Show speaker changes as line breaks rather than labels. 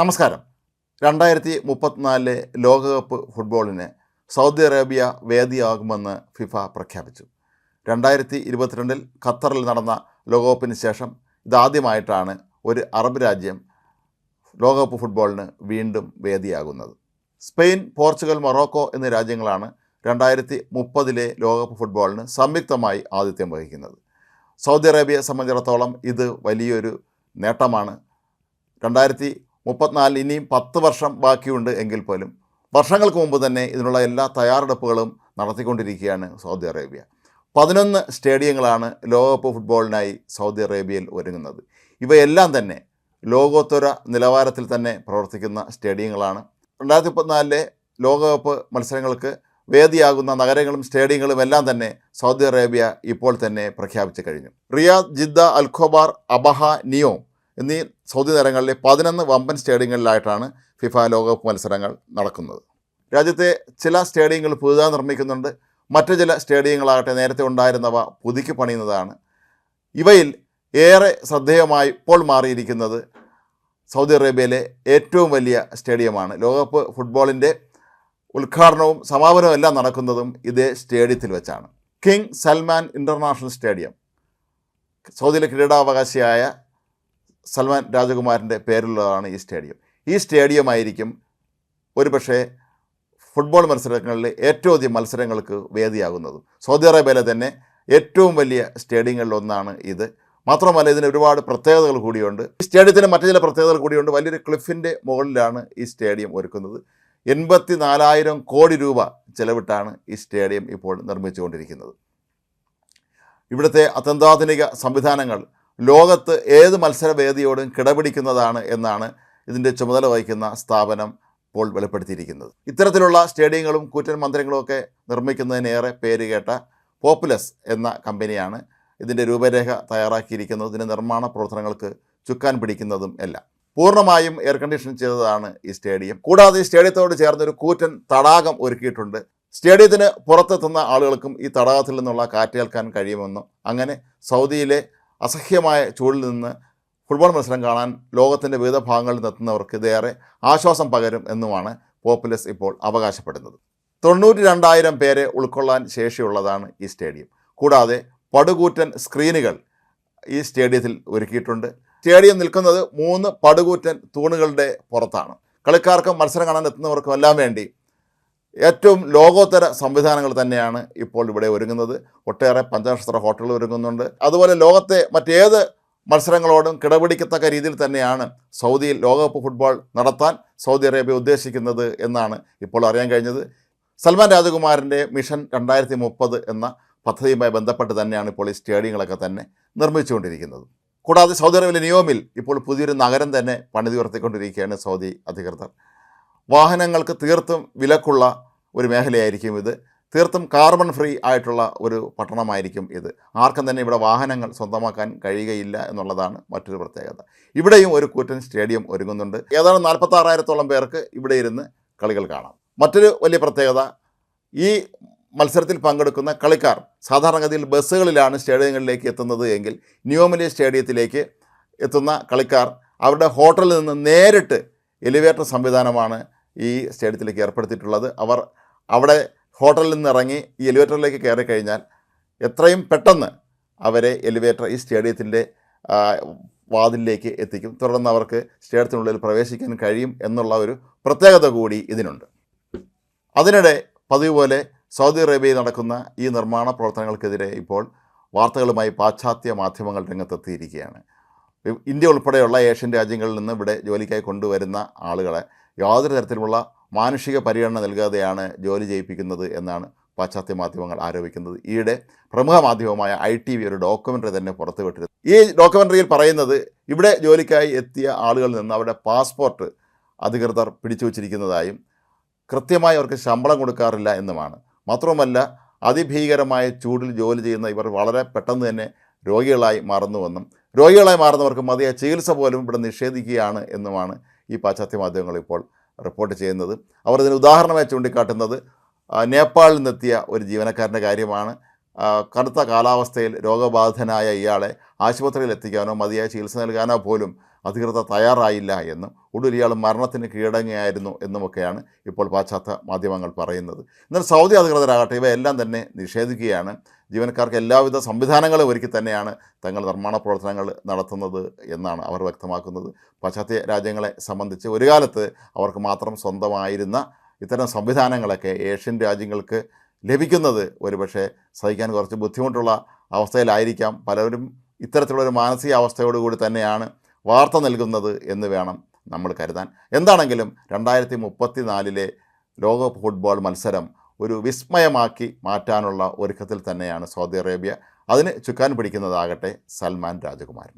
നമസ്കാരം. രണ്ടായിരത്തി മുപ്പത്തിനാലിലെ ലോകകപ്പ് ഫുട്ബോളിന് സൗദി അറേബ്യ വേദിയാകുമെന്ന് ഫിഫ പ്രഖ്യാപിച്ചു. രണ്ടായിരത്തി ഇരുപത്തിരണ്ടിൽ ഖത്തറിൽ നടന്ന ലോകകപ്പിന് ശേഷം ഇതാദ്യമായിട്ടാണ് ഒരു അറബ് രാജ്യം ലോകകപ്പ് ഫുട്ബോളിന് വീണ്ടും വേദിയാകുന്നത്. സ്പെയിൻ പോർച്ചുഗൽ മൊറോക്കോ എന്നീ രാജ്യങ്ങളാണ് രണ്ടായിരത്തി മുപ്പതിലെ ലോകകപ്പ് ഫുട്ബോളിന് സംയുക്തമായി ആതിഥ്യം വഹിക്കുന്നത്. സൗദി അറേബ്യയെ സംബന്ധിച്ചിടത്തോളം ഇത് വലിയൊരു നേട്ടമാണ്. രണ്ടായിരത്തി മുപ്പത്തിനാലിൽ ഇനിയും പത്ത് വർഷം ബാക്കിയുണ്ട് എങ്കിൽ പോലും വർഷങ്ങൾക്ക് മുമ്പ് തന്നെ ഇതിനുള്ള എല്ലാ തയ്യാറെടുപ്പുകളും നടത്തിക്കൊണ്ടിരിക്കുകയാണ് സൗദി അറേബ്യ. പതിനൊന്ന് സ്റ്റേഡിയങ്ങളാണ് ലോകകപ്പ് ഫുട്ബോളിനായി സൗദി അറേബ്യയിൽ ഒരുങ്ങുന്നത്. ഇവയെല്ലാം തന്നെ ലോകോത്തര നിലവാരത്തിൽ തന്നെ പ്രവർത്തിക്കുന്ന സ്റ്റേഡിയങ്ങളാണ്. രണ്ടായിരത്തി മുപ്പത്തിനാലിലെ ലോകകപ്പ് മത്സരങ്ങൾക്ക് വേദിയാകുന്ന നഗരങ്ങളും സ്റ്റേഡിയങ്ങളും എല്ലാം തന്നെ സൗദി അറേബ്യ ഇപ്പോൾ തന്നെ പ്രഖ്യാപിച്ചു കഴിഞ്ഞു. Riyadh Jeddah Al Khobar Abha Neom എന്നീ സൗദി നഗരങ്ങളിലെ പതിനൊന്ന് വമ്പൻ സ്റ്റേഡിയങ്ങളിലായിട്ടാണ് ഫിഫ ലോകകപ്പ് മത്സരങ്ങൾ നടക്കുന്നത്. രാജ്യത്തെ ചില സ്റ്റേഡിയങ്ങൾ പുതുതായി നിർമ്മിക്കുന്നുണ്ട്. മറ്റു ചില സ്റ്റേഡിയങ്ങളാകട്ടെ നേരത്തെ ഉണ്ടായിരുന്നവ പുതുക്കി പണിയുന്നതാണ്. ഇവയിൽ ഏറെ ശ്രദ്ധേയമായി ഇപ്പോൾ മാറിയിരിക്കുന്നത് സൗദി അറേബ്യയിലെ ഏറ്റവും വലിയ സ്റ്റേഡിയമാണ്. ലോകകപ്പ് ഫുട്ബോളിന്റെ ഉദ്ഘാടനവും സമാപനവും എല്ലാം നടക്കുന്നതും ഇതേ സ്റ്റേഡിയത്തിൽ വെച്ചാണ്. കിങ് സൽമാൻ ഇന്റർനാഷണൽ സ്റ്റേഡിയം സൗദിയിലെ കിരീടാവകാശിയായ സൽമാൻ രാജകുമാരന്റെ പേരിലുള്ളതാണ് ഈ സ്റ്റേഡിയം. ഈ സ്റ്റേഡിയം ആയിരിക്കും ഒരുപക്ഷെ ഫുട്ബോൾ മത്സരങ്ങളിൽ ഏറ്റവും അധികം മത്സരങ്ങൾക്ക് വേദിയാകുന്നത്. സൗദി അറേബ്യയിലെ തന്നെ ഏറ്റവും വലിയ സ്റ്റേഡിയങ്ങളിൽ ഒന്നാണ് ഇത്. മാത്രമല്ല ഇതിന് ഒരുപാട് പ്രത്യേകതകൾ കൂടിയുണ്ട്. ഈ സ്റ്റേഡിയത്തിന് മറ്റു ചില പ്രത്യേകതകൾ കൂടിയുണ്ട്. വലിയൊരു ക്ലിഫിന്റെ മുകളിലാണ് ഈ സ്റ്റേഡിയം ഒരുക്കുന്നത്. എൺപത്തി നാലായിരം കോടി രൂപ ചെലവിട്ടാണ് ഈ സ്റ്റേഡിയം ഇപ്പോൾ നിർമ്മിച്ചുകൊണ്ടിരിക്കുന്നത്. ഇവിടുത്തെ അത്യന്താധുനിക സംവിധാനങ്ങൾ ലോകത്ത് ഏത് മത്സരവേദിയോടും കിടപിടിക്കുന്നതാണ് എന്നാണ് ഇതിന്റെ ചുമതല വഹിക്കുന്ന സ്ഥാപനം ഇപ്പോൾ വെളിപ്പെടുത്തിയിരിക്കുന്നത്. ഇത്തരത്തിലുള്ള സ്റ്റേഡിയങ്ങളും കൂറ്റൻ മന്ദിരങ്ങളും ഒക്കെ നിർമ്മിക്കുന്നതിനേറെ പേര് കേട്ട പോപ്പുലസ് എന്ന കമ്പനിയാണ് ഇതിന്റെ രൂപരേഖ തയ്യാറാക്കിയിരിക്കുന്നത്. ഇതിന്റെ നിർമ്മാണ പ്രവർത്തനങ്ങൾക്ക് ചുക്കാൻ പിടിക്കുന്നതും എല്ലാം. പൂർണമായും എയർ കണ്ടീഷൻ ചെയ്തതാണ് ഈ സ്റ്റേഡിയം. കൂടാതെ ഈ സ്റ്റേഡിയത്തോട് ചേർന്നൊരു കൂറ്റൻ തടാകം ഒരുക്കിയിട്ടുണ്ട്. സ്റ്റേഡിയത്തിന് പുറത്തെത്തുന്ന ആളുകൾക്കും ഈ തടാകത്തിൽ നിന്നുള്ള കാറ്റേൽക്കാൻ കഴിയുമെന്നും അങ്ങനെ സൗദിയിലെ അസഹ്യമായ ചൂടിൽ നിന്ന് ഫുട്ബോൾ മത്സരം കാണാൻ ലോകത്തിന്റെ വിവിധ ഭാഗങ്ങളിൽ നിന്നെത്തുന്നവർക്ക് ഇതേറെ ആശ്വാസം പകരും എന്നുമാണ് പോപ്പുലസ് ഇപ്പോൾ അവകാശപ്പെടുന്നത്. തൊണ്ണൂറ്റി രണ്ടായിരം പേരെ ഉൾക്കൊള്ളാൻ ശേഷിയുള്ളതാണ് ഈ സ്റ്റേഡിയം. കൂടാതെ പടുകൂറ്റൻ സ്ക്രീനുകൾ ഈ സ്റ്റേഡിയത്തിൽ ഒരുക്കിയിട്ടുണ്ട്. സ്റ്റേഡിയം നിൽക്കുന്നത് മൂന്ന് പടുകൂറ്റൻ തൂണുകളുടെ പുറത്താണ്. കളിക്കാർക്കും മത്സരം കാണാൻ എത്തുന്നവർക്കും എല്ലാം വേണ്ടി ഏറ്റവും ലോകോത്തര സംവിധാനങ്ങൾ തന്നെയാണ് ഇപ്പോൾ ഇവിടെ ഒരുങ്ങുന്നത്. ഒട്ടേറെ പഞ്ചനക്ഷത്ര ഹോട്ടലുകൾ ഒരുങ്ങുന്നുണ്ട്. അതുപോലെ ലോകത്തെ മറ്റേത് മത്സരങ്ങളോടും കിടപിടിക്കത്തക്ക രീതിയിൽ തന്നെയാണ് സൗദിയിൽ ലോകകപ്പ് ഫുട്ബോൾ നടത്താൻ സൗദി അറേബ്യ ഉദ്ദേശിക്കുന്നത് എന്നാണ് ഇപ്പോൾ അറിയാൻ കഴിഞ്ഞത്. സൽമാൻ രാജകുമാരന്റെ മിഷൻ രണ്ടായിരത്തി മുപ്പത് എന്ന പദ്ധതിയുമായി ബന്ധപ്പെട്ട് തന്നെയാണ് ഇപ്പോൾ ഈ സ്റ്റേഡിയങ്ങളൊക്കെ തന്നെ നിർമ്മിച്ചുകൊണ്ടിരിക്കുന്നത്. കൂടാതെ സൗദി അറേബ്യയിലെ നിയോമിൽ ഇപ്പോൾ പുതിയൊരു നഗരം തന്നെ പണിതുയർത്തിക്കൊണ്ടിരിക്കുകയാണ് സൗദി അധികൃതർ. വാഹനങ്ങൾക്ക് തീർത്തും വിലക്കുള്ള ഒരു മേഖലയായിരിക്കും ഇത്. തീർത്തും കാർബൺ ഫ്രീ ആയിട്ടുള്ള ഒരു പട്ടണമായിരിക്കും ഇത്. ആർക്കും തന്നെ ഇവിടെ വാഹനങ്ങൾ സ്വന്തമാക്കാൻ കഴിയുകയില്ല എന്നുള്ളതാണ് മറ്റൊരു പ്രത്യേകത. ഇവിടെയും ഒരു കൂറ്റൻ സ്റ്റേഡിയം ഒരുങ്ങുന്നുണ്ട്. ഏതാണ്ട് നാൽപ്പത്താറായിരത്തോളം പേർക്ക് ഇവിടെ ഇരുന്ന് കളികൾ കാണാം. മറ്റൊരു വലിയ പ്രത്യേകത ഈ മത്സരത്തിൽ പങ്കെടുക്കുന്ന കളിക്കാർ സാധാരണഗതിയിൽ ബസ്സുകളിലാണ് സ്റ്റേഡിയങ്ങളിലേക്ക് എത്തുന്നത് എങ്കിൽ ന്യൂമലി സ്റ്റേഡിയത്തിലേക്ക് എത്തുന്ന കളിക്കാർ അവരുടെ ഹോട്ടലിൽ നിന്ന് നേരിട്ട് എലിവേറ്റർ സംവിധാനമാണ് ഈ സ്റ്റേഡിയത്തിലേക്ക് ഏർപ്പെടുത്തിയിട്ടുള്ളത്. അവർ അവിടെ ഹോട്ടലിൽ നിന്ന് ഇറങ്ങി ഈ എലിവേറ്ററിലേക്ക് കയറി കഴിഞ്ഞാൽ എത്രയും പെട്ടെന്ന് അവരെ എലിവേറ്റർ ഈ സ്റ്റേഡിയത്തിന്റെ വാതിലിലേക്ക് എത്തിക്കും. തുടർന്ന് അവർക്ക് സ്റ്റേഡിയത്തിനുള്ളിൽ പ്രവേശിക്കാൻ കഴിയും എന്നുള്ള ഒരു പ്രത്യേകത കൂടി ഇതിനുണ്ട്. അതിനിടെ പതിവ് പോലെ സൗദി അറേബ്യയിൽ നടക്കുന്ന ഈ നിർമ്മാണ പ്രവർത്തനങ്ങൾക്കെതിരെ ഇപ്പോൾ വാർത്തകളുമായി പാശ്ചാത്യ മാധ്യമങ്ങൾ രംഗത്തെത്തിയിരിക്കുകയാണ്. ഇന്ത്യ ഉൾപ്പെടെയുള്ള ഏഷ്യൻ രാജ്യങ്ങളിൽ നിന്ന് ഇവിടെ ജോലിക്കായി കൊണ്ടുവരുന്ന ആളുകളെ യാതൊരു തരത്തിലുമുള്ള മാനുഷിക പരിഗണന നൽകാതെയാണ് ജോലി ചെയ്യിപ്പിക്കുന്നത് എന്നാണ് പാശ്ചാത്യ മാധ്യമങ്ങൾ ആരോപിക്കുന്നത്. ഈയിടെ പ്രമുഖ മാധ്യമമായ ഐ ടി വി ഒരു ഡോക്യുമെന്ററി തന്നെ പുറത്തുവിട്ടിരുന്നു. ഈ ഡോക്യുമെന്ററിയിൽ പറയുന്നത് ഇവിടെ ജോലിക്കായി എത്തിയ ആളുകളിൽ നിന്ന് അവരുടെ പാസ്പോർട്ട് അധികൃതർ പിടിച്ചു വച്ചിരിക്കുന്നതായും കൃത്യമായി അവർക്ക് ശമ്പളം കൊടുക്കാറില്ല എന്നുമാണ്. മാത്രവുമല്ല അതിഭീകരമായ ചൂടിൽ ജോലി ചെയ്യുന്ന ഇവർ വളരെ പെട്ടെന്ന് തന്നെ രോഗികളായി മാറുന്നുവെന്നും രോഗികളായി മാറുന്നവർക്ക് മതിയായ ചികിത്സ പോലും ഇവിടെ നിഷേധിക്കുകയാണ് എന്നുമാണ് ഈ പാശ്ചാത്യ മാധ്യമങ്ങൾ ഇപ്പോൾ റിപ്പോർട്ട് ചെയ്യുന്നത്. അവർ ഇതിന് ഉദാഹരണമായി ചൂണ്ടിക്കാട്ടുന്നത് നേപ്പാളിൽ നിന്നെത്തിയ ഒരു ജീവനക്കാരന്റെ കാര്യമാണ്. കടുത്ത കാലാവസ്ഥയിൽ രോഗബാധിതനായ ഇയാളെ ആശുപത്രിയിൽ എത്തിക്കാനോ മതിയായ ചികിത്സ നൽകാനോ പോലും അധികൃതർ തയ്യാറായില്ല എന്നും ഒടുവിൽ ഇയാൾ മരണത്തിന് കീഴടങ്ങിയായിരുന്നു എന്നുമൊക്കെയാണ് ഇപ്പോൾ പാശ്ചാത്യ മാധ്യമങ്ങൾ പറയുന്നത്. എന്നാൽ സൗദി അധികൃതരാകട്ടെ ഇവയെല്ലാം തന്നെ നിഷേധിക്കുകയാണ്. ജീവനക്കാർക്ക് എല്ലാവിധ സംവിധാനങ്ങളും ഒരുക്കി തന്നെയാണ് തങ്ങൾ നിർമ്മാണ പ്രവർത്തനങ്ങൾ നടത്തുന്നത് എന്നാണ് അവർ വ്യക്തമാക്കുന്നത്. പാശ്ചാത്യ രാജ്യങ്ങളെ സംബന്ധിച്ച് ഒരു കാലത്ത് അവർക്ക് മാത്രം സ്വന്തമായിരുന്ന ഇത്തരം സംവിധാനങ്ങളൊക്കെ ഏഷ്യൻ രാജ്യങ്ങൾക്ക് ലഭിക്കുന്നത് ഒരുപക്ഷെ സഹിക്കാൻ കുറച്ച് ബുദ്ധിമുട്ടുള്ള അവസ്ഥയിലായിരിക്കാം. പലരും ഇത്തരത്തിലുള്ളൊരു മാനസികാവസ്ഥയോടുകൂടി തന്നെയാണ് വാർത്ത നൽകുന്നത് എന്ന് വേണം നമ്മൾ കരുതാൻ. എന്താണെങ്കിലും രണ്ടായിരത്തി മുപ്പത്തി നാലിലെ ലോകകപ്പ് ഫുട്ബോൾ മത്സരം ഒരു വിസ്മയമാക്കി മാറ്റാനുള്ള ഒരുക്കത്തിൽ തന്നെയാണ് സൗദി അറേബ്യ. അതിന് ചുക്കാൻ പിടിക്കുന്നതാകട്ടെ സൽമാൻ രാജകുമാരൻ.